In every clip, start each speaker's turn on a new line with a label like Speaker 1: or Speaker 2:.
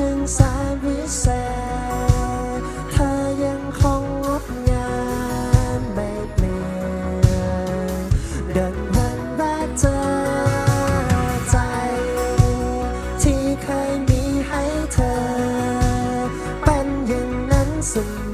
Speaker 1: ชิงแานวิเศษเธอยังคงงดงามไม่เปลี่ยนดังวันแรกเจอใจ ที่เคยมีให้เธอ เป็นอย่างนั้นเสมอ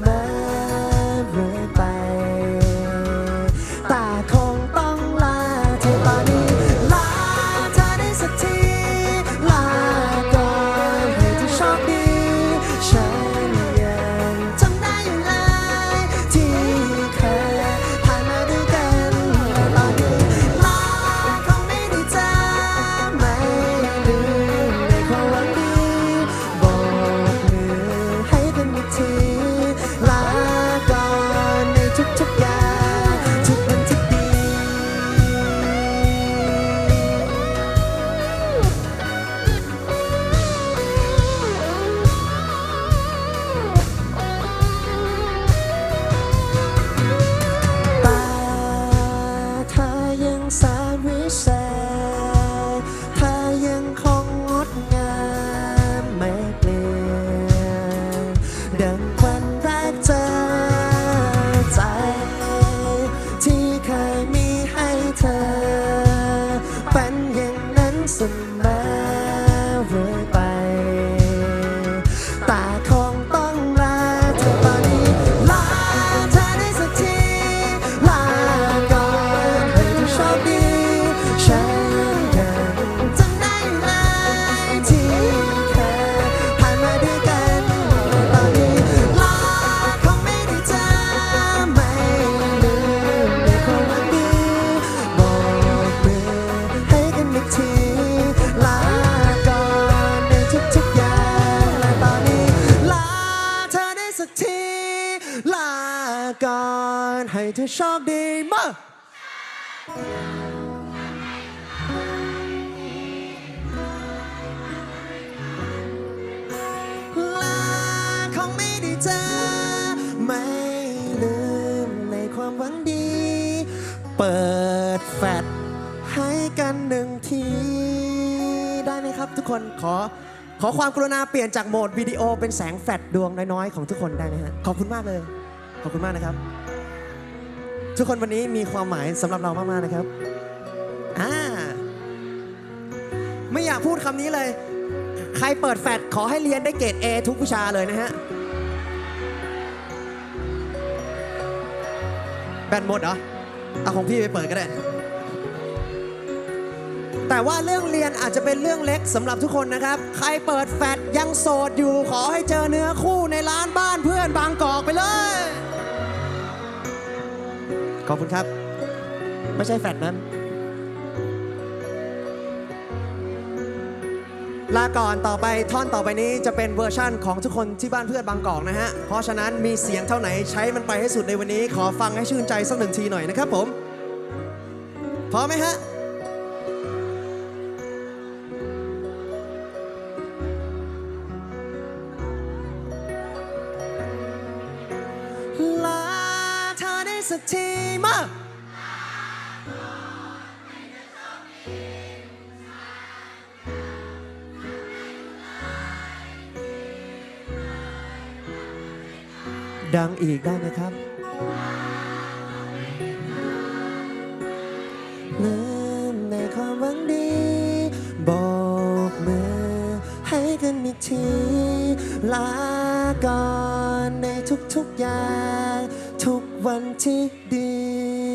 Speaker 1: นให้เธอโชคดีมากลาคงไม่ได้เจอไม่ลืมในความหวังดี เปิดแฟลชให้กันหนึ่งที ได้ไหมครับทุกคนขอขอความกรุณาเปลี่ยนจากโหมดวิดีโอเป็นแสงแฟลชดวงน้อยๆ ของทุกคนได้ไหมฮะ ขอบคุณมากเลย ขอบคุณมากนะครับ ทุกคนวันนี้มีความหมายสำหรับเรามากๆนะครับอ่าไม่อยากพูดคำนี้เลย ใครเปิดแฟลชขอให้เรียนได้เกรด A ทุกวิชาเลยนะฮะแบนหมดเหรอเอาของพี่ไปเปิดก็ได้ แต่ว่าเรื่องเรียนอาจจะเป็นเรื่องเล็กสำหรับทุกคนนะครับ ใครเปิดแฟลชยังโสดอยู่ขอให้เจอเนื้อคู่ในร้านบ้านเพื่อนบางกอกไปเลย ขอบคุณครับ ไม่ใช่แฟลชนั้น ลาก่อนต่อไปท่อนต่อไปนี้จะเป็นเวอร์ชั่นของทุกคนที่บ้านเพื่อนบางกอกนะฮะ เพราะฉะนั้นมีเสียงเท่าไหนใช้มันไปให้สุดในวันนี้ ขอฟังให้ชื่นใจสักหนึ่งทีหน่อยนะครับผม พร้อมไหมฮะ สักทีมาดังอีกได้ไหมครับลืมในความหวังดี บอกมือให้กันอีกทีลาก่อนในทุกๆอย่างทุก วันที่ดี